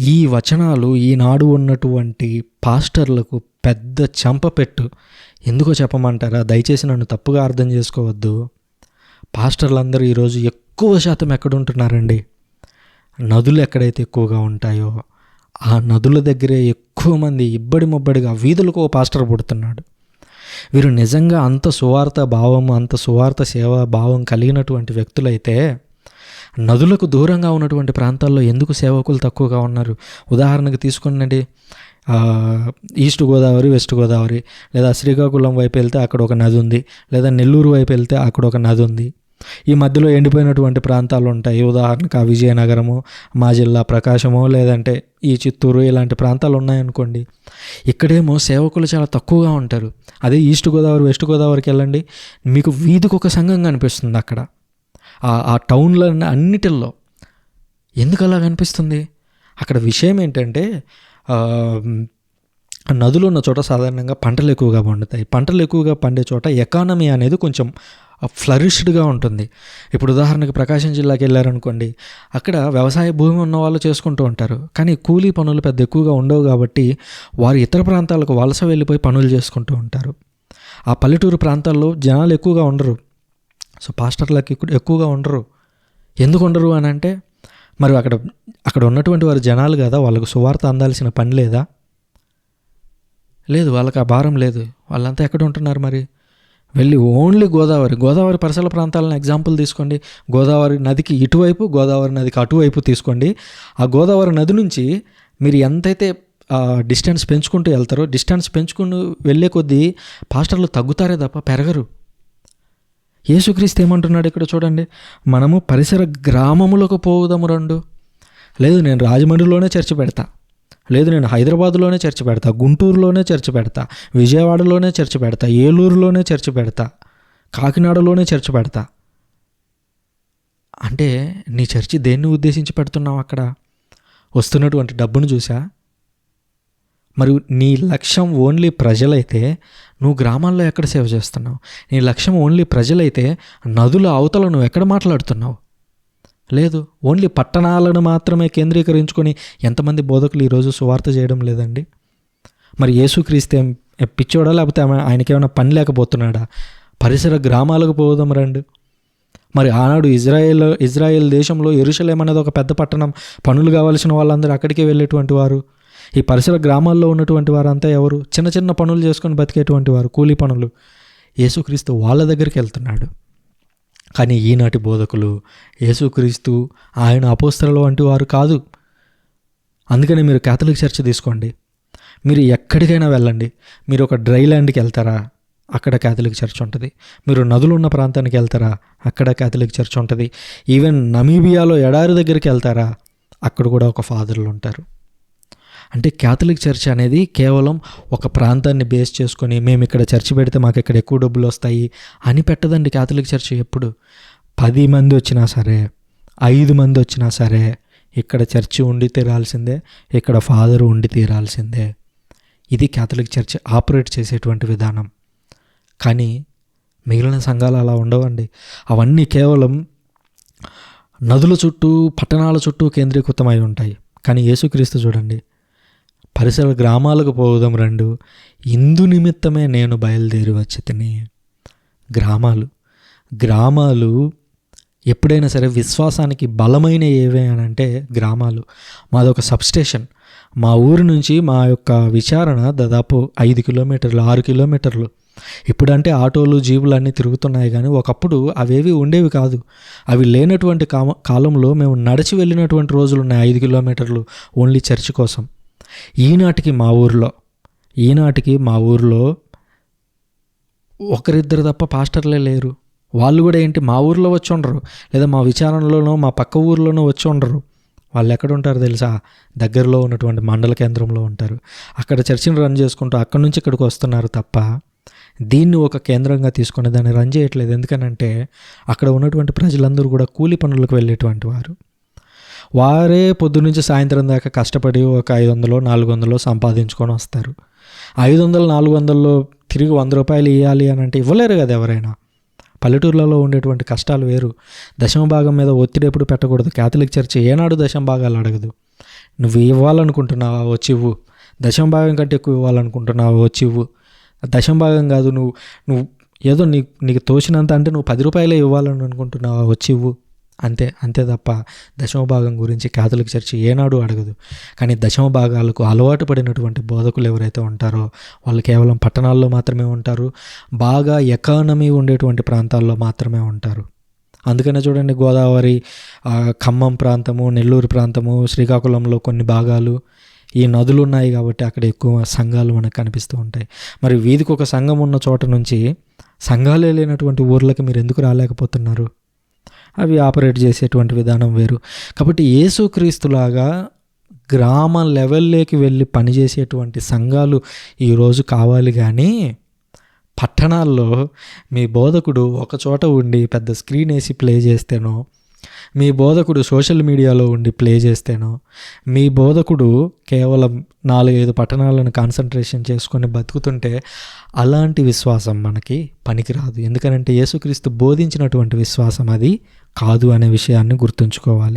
ఈ వచనాలు ఈనాడు ఉన్నటువంటి పాస్టర్లకు పెద్ద చెంపపెట్టు ఎందుకో చెప్పమంటారా? దయచేసి నన్ను తప్పుగా అర్థం చేసుకోవద్దు. పాస్టర్లందరూ ఈరోజు ఎక్కువ శాతం ఎక్కడుంటున్నారండి? నదులు ఎక్కడైతే ఎక్కువగా ఉంటాయో ఆ నదుల దగ్గరే ఎక్కువ మంది ఇబ్బడి ముబ్బడిగా వీధులకు ఓ పాస్టర్ పుడుతున్నాడు. వీరు నిజంగా అంత సువార్త భావం అంత సువార్త సేవా భావం కలిగినటువంటి వ్యక్తులైతే నదులకు దూరంగా ఉన్నటువంటి ప్రాంతాల్లో ఎందుకు సేవకులు తక్కువగా ఉన్నారు? ఉదాహరణకు తీసుకునండి ఈస్ట్ గోదావరి వెస్ట్ గోదావరి లేదా శ్రీకాకుళం వైపు వెళ్తే అక్కడ ఒక నది ఉంది లేదా నెల్లూరు వైపు వెళ్తే అక్కడ ఒక నది ఉంది. ఈ మధ్యలో ఎండిపోయినటువంటి ప్రాంతాలు ఉంటాయి. ఉదాహరణకు ఆ విజయనగరము మా జిల్లా ప్రకాశము లేదంటే ఈ చిత్తూరు ఇలాంటి ప్రాంతాలు ఉన్నాయనుకోండి ఇక్కడేమో సేవకులు చాలా తక్కువగా ఉంటారు. అదే ఈస్ట్ గోదావరి వెస్ట్ గోదావరికి వెళ్ళండి మీకు వీధికి ఒక సంఘం కనిపిస్తుంది అక్కడ. ఆ- ఆ టౌన్లో అన్నిటిల్లో. ఎందుకు అలా కనిపిస్తుంది? అక్కడ విషయం ఏంటంటే నదులు ఉన్న చోట సాధారణంగా పంటలు ఎక్కువగా పండుతాయి. పంటలు ఎక్కువగా పండే చోట ఎకానమీ అనేది కొంచెం ఫ్లరిష్డ్గా ఉంటుంది. ఇప్పుడు ఉదాహరణకు ప్రకాశం జిల్లాకి వెళ్ళారనుకోండి అక్కడ వ్యవసాయ భూమి ఉన్న వాళ్ళు చేసుకుంటూ ఉంటారు. కానీ కూలీ పనులు పెద్ద ఎక్కువగా ఉండవు కాబట్టి వారు ఇతర ప్రాంతాలకు వలస వెళ్ళిపోయి పనులు చేసుకుంటూ ఉంటారు. ఆ పల్లెటూరు ప్రాంతాల్లో జనాలు ఎక్కువగా ఉండరు. సో పాస్టర్లకి ఎక్కువగా ఉండరు. ఎందుకు ఉండరు అని అంటే మరి అక్కడ అక్కడ ఉన్నటువంటి వారు జనాలు కదా వాళ్ళకు సువార్త అందాల్సిన పని లేదా? లేదు వాళ్ళకి ఆ భారం లేదు. వాళ్ళంతా ఎక్కడ ఉంటున్నారు మరి? వెళ్ళి ఓన్లీ గోదావరి గోదావరి పరిసర ప్రాంతాలను ఎగ్జాంపుల్ తీసుకోండి. గోదావరి నదికి ఇటువైపు గోదావరి నదికి అటువైపు తీసుకోండి. ఆ గోదావరి నది నుంచి మీరు ఎంతైతే డిస్టెన్స్ పెంచుకుంటూ వెళ్తారో డిస్టెన్స్ పెంచుకుంటూ వెళ్ళే కొద్దీ పాస్టర్లు తగ్గుతారే తప్ప పెరగరు. యేసుక్రీస్తు ఏమంటున్నాడు ఇక్కడ చూడండి? మనము పరిసర గ్రామములకు పోదాము రండు. లేదు నేను రాజమండ్రిలోనే చర్చ పెడతా. లేదు నేను హైదరాబాద్లోనే చర్చ పెడతా. గుంటూరులోనే చర్చ పెడతా. విజయవాడలోనే చర్చ పెడతా. ఏలూరులోనే చర్చ పెడతా. కాకినాడలోనే చర్చ పెడతా. అంటే నీ చర్చి దేన్ని ఉద్దేశించి పెడుతున్నావు అక్కడ? వస్తున్నటువంటి డబ్బును చూసా? మరియు నీ లక్ష్యం ఓన్లీ ప్రజలైతే నువ్వు గ్రామాల్లో ఎక్కడ సేవ చేస్తున్నావు? నీ లక్ష్యం ఓన్లీ ప్రజలైతే నదుల అవతల నువ్వు ఎక్కడ మాట్లాడుతున్నావు? లేదు ఓన్లీ పట్టణాలను మాత్రమే కేంద్రీకరించుకొని ఎంతమంది బోధకులు ఈరోజు సువార్త చేయడం లేదండి? మరి యేసుక్రీస్తే పిచ్చోడా లేకపోతే ఆమె- ఏమైనా పని లేకపోతున్నాడా? పరిసర గ్రామాలకు పోదాం రండి. మరి ఆనాడు ఇజ్రాయెల్ ఇజ్రాయెల్ దేశంలో ఎరుషలేం అనేది ఒక పెద్ద పట్టణం. పనులు కావాల్సిన వాళ్ళందరూ అక్కడికే వెళ్ళేటువంటి వారు. ఈ పరిసర గ్రామాల్లో ఉన్నటువంటి వారంతా ఎవరు? చిన్న చిన్న పనులు చేసుకొని బతికేటువంటి వారు కూలీ పనులు. యేసుక్రీస్తు వాళ్ళ దగ్గరికి వెళ్తున్నాడు. కానీ ఈనాటి బోధకులు యేసుక్రీస్తు ఆయన అపోస్తలు వంటి వారు కాదు. అందుకని మీరు కేథలిక్ చర్చ్ తీసుకోండి. మీరు ఎక్కడికైనా వెళ్ళండి. మీరు ఒక డ్రై ల్యాండ్కి వెళ్తారా? అక్కడ కేథలిక్ చర్చ్ ఉంటుంది. మీరు నదులు ఉన్న ప్రాంతానికి వెళ్తారా? అక్కడ కేథలిక్ చర్చ్ ఉంటుంది. ఈవెన్ నమీబియాలో ఎడారి దగ్గరికి వెళ్తారా? అక్కడ కూడా ఒక ఫాదర్లు ఉంటారు. అంటే క్యాథలిక్ చర్చ్ అనేది కేవలం ఒక ప్రాంతాన్ని బేస్ చేసుకొని మేము ఇక్కడ చర్చ్ పెడితే మాకు ఇక్కడ ఎక్కువ డబ్బులు వస్తాయి అని పెట్టదండి క్యాథలిక్ చర్చ్ ఎప్పుడు. పది మంది వచ్చినా సరే ఐదు మంది వచ్చినా సరే ఇక్కడ చర్చి ఉండి తీరాల్సిందే ఇక్కడ ఫాదర్ ఉండి తీరాల్సిందే. ఇది క్యాథలిక్ చర్చ్ ఆపరేట్ చేసేటువంటి విధానం. కానీ మిగిలిన సంఘాలు అలా ఉండవండి. అవన్నీ కేవలం నదుల చుట్టూ పట్టణాల చుట్టూ కేంద్రీకృతమై ఉంటాయి. కానీ యేసుక్రీస్తు చూడండి పరిసర గ్రామాలకు పోదాం రెండు. ఇందు నిమిత్తమే నేను బయలుదేరి వచ్చి తిని గ్రామాలు. గ్రామాలు ఎప్పుడైనా సరే విశ్వాసానికి బలమైన ఏవే అని అంటే గ్రామాలు. మాదొక సబ్స్టేషన్. మా ఊరు నుంచి మా యొక్క విచారణ దాదాపు ఐదు కిలోమీటర్లు ఆరు కిలోమీటర్లు. ఇప్పుడంటే ఆటోలు జీబులు అన్నీ తిరుగుతున్నాయి కానీ ఒకప్పుడు అవేవి ఉండేవి కాదు. అవి లేనటువంటి కామ కాలంలో మేము నడిచి వెళ్ళినటువంటి రోజులు ఉన్నాయి ఐదు కిలోమీటర్లు ఓన్లీ చర్చ్ కోసం. ఈనాటికి మా ఊర్లో ఈనాటికి మా ఊర్లో ఒకరిద్దరు తప్ప పాస్టర్లే లేరు. వాళ్ళు కూడా ఏంటి మా ఊర్లో వచ్చి ఉండరు లేదా మా విచారణలోనో మా పక్క ఊర్లోనో వచ్చి ఉండరు. వాళ్ళు ఎక్కడ ఉంటారు తెలుసా? దగ్గరలో ఉన్నటువంటి మండల కేంద్రంలో ఉంటారు. అక్కడ చర్చిని రన్ చేసుకుంటూ అక్కడి నుంచి ఇక్కడికి వస్తున్నారు తప్ప దీన్ని ఒక కేంద్రంగా తీసుకుని దాన్ని రన్ చేయట్లేదు. ఎందుకనంటే అక్కడ ఉన్నటువంటి ప్రజలందరూ కూడా కూలి పనులకు వెళ్ళేటువంటి వారు. వారే పొద్దునుంచి సాయంత్రం దాకా కష్టపడి ఒక ఐదు వందలు నాలుగు వందలు సంపాదించుకొని వస్తారు. ఐదు వందలు నాలుగు వందల్లో తిరిగి వంద రూపాయలు ఇవ్వాలి అని అంటే ఇవ్వలేరు కదా ఎవరైనా. పల్లెటూర్లలో ఉండేటువంటి కష్టాలు వేరు. దశమ భాగం మీద ఒత్తిడి ఎప్పుడు పెట్టకూడదు. క్యాథలిక్ చర్చ్ ఏనాడు దశమ భాగాలు అడగదు. నువ్వు ఇవ్వాలనుకుంటున్నావా? వచ్చి ఇవ్వు. దశమ భాగం కంటే ఎక్కువ ఇవ్వాలనుకుంటున్నావా? వచ్చి ఇవ్వు. దశమ భాగం కాదు నువ్వు నువ్వు ఏదో నీ నీకు తోచినంత అంటే నువ్వు పది రూపాయలే ఇవ్వాలని అనుకుంటున్నావా? వచ్చి ఇవ్వు. అంతే అంతే తప్ప దశమ భాగం గురించి క్యాథలిక్ చర్చి ఏనాడు అడగదు. కానీ దశమ భాగాలకు అలవాటు పడినటువంటి బోధకులు ఎవరైతే ఉంటారో వాళ్ళు కేవలం పట్టణాల్లో మాత్రమే ఉంటారు. బాగా ఎకానమీ ఉండేటువంటి ప్రాంతాల్లో మాత్రమే ఉంటారు. అందుకనే చూడండి గోదావరి ఖమ్మం ప్రాంతము నెల్లూరు ప్రాంతము శ్రీకాకుళంలో కొన్ని భాగాలు ఈ నదులు ఉన్నాయి కాబట్టి అక్కడ ఎక్కువ సంఘాలు మనకు కనిపిస్తూ ఉంటాయి. మరి వీధికి ఒక సంఘం ఉన్న చోట నుంచి సంఘాలే లేనటువంటి ఊర్లకి మీరు ఎందుకు రాలేకపోతున్నారు? అవి ఆపరేట్ చేసేటువంటి విధానం వేరు. కాబట్టి యేసుక్రీస్తులాగా గ్రామ లెవెల్లోకి వెళ్ళి పనిచేసేటువంటి సంఘాలు ఈరోజు కావాలి కానీ పట్టణాల్లో మీ బోధకుడు ఒక చోట ఉండి పెద్ద స్క్రీన్ వేసి ప్లే చేస్తేనో మీ బోధకుడు సోషల్ మీడియాలో ఉండి ప్లే చేస్తేనో మీ బోధకుడు కేవలం నాలుగైదు పట్టణాలను కాన్సన్ట్రేషన్ చేసుకొని బతుకుతుంటే అలాంటి విశ్వాసం మనకి పనికిరాదు. ఎందుకనంటే యేసుక్రీస్తు బోధించినటువంటి విశ్వాసం అది కాదు అనే విషయాన్ని గుర్తుంచుకోవాలి.